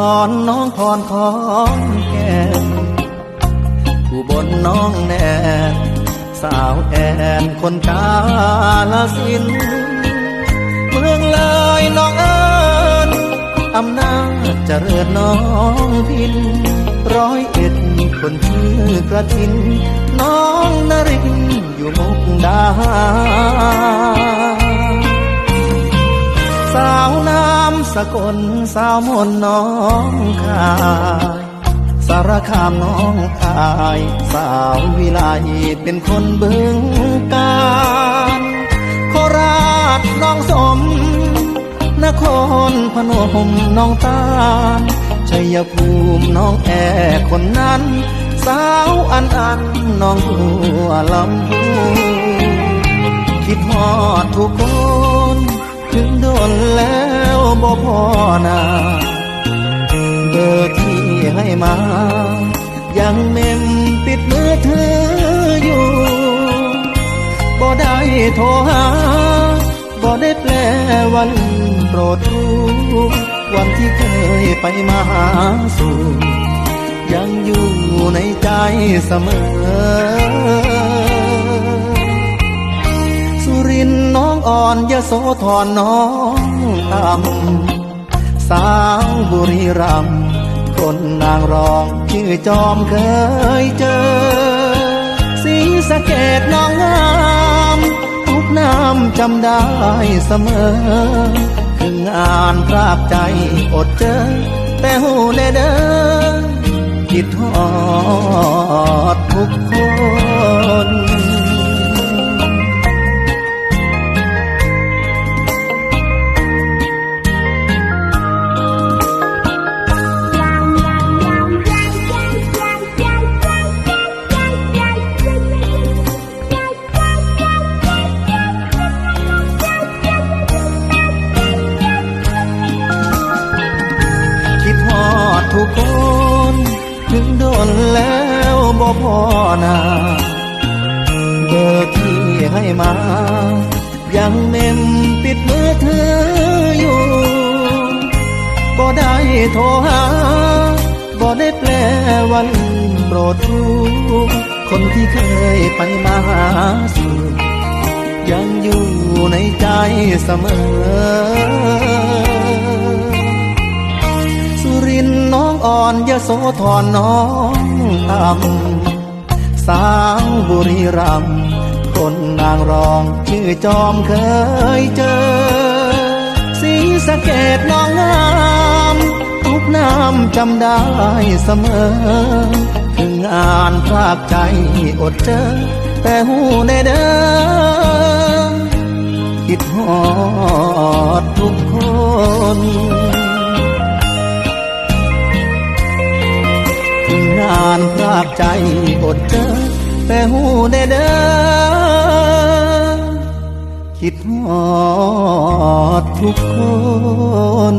อุดรน้องพรของแก้มอุบลน้องแนนสาวแอนคนกาลสิน เมืองเลยน้องเอิญอำนาจเจริญน้องพิน ร้อยเอ็ดคนชื่อกระทิน น้องนรินอยู่มุกดา สาวน้ำสกลสาวมนน้องคายสารคามน้องอาย สาววิไลเป็นคนบึงการโคราชน้องสม นครพนมน้องตาลชัยภูมิน้องแอคนนั้น สาวอันอันน้องหัวลำพูคิดฮอดทุกคนถึงโดนแล้ว บ่พอนาเบอร์ที่ให้มา ยังเมมปิดมือถืออยู่บ่ได้โทรหาบ่ได้แปลว่าลืมโปรดรู้วันที่เคยไปมาหาสู่ยังอยู่ในใจเสมอ น้องอ่อนยโสธรน้องตำสาวบุรีรัมคนนางรองชื่อจอมเคยเจอ สีสะเกดน้องงามทุกน้ำจำได้เสมอคืองานรากใจอดเจอ แต่หูแนเด้อคิดทอดทุกคน พอนาเบอร์ที่ให้มา ยังเมมปิดมือถืออยู่บ่ได้โทรหา บ่ได้แปลว่าลืมโปรดรู้คนที่เคยไปมาหาสู่ยังอยู่ในใจเสมอ นน้องอ่อนยโสธรน้องต่ำสาวบุรีรัมคนนางรองชื่อจอมเคยเจอ สีสะเกดน้องงามทุกน้ำจำได้เสมอ ถึงอ่านพรากใจอดเจอ แต่หูในเด้อคิดฮอดทุกคนานพรากใจอดเจอ แต่หูได้เด้อคิดหอดทุกคน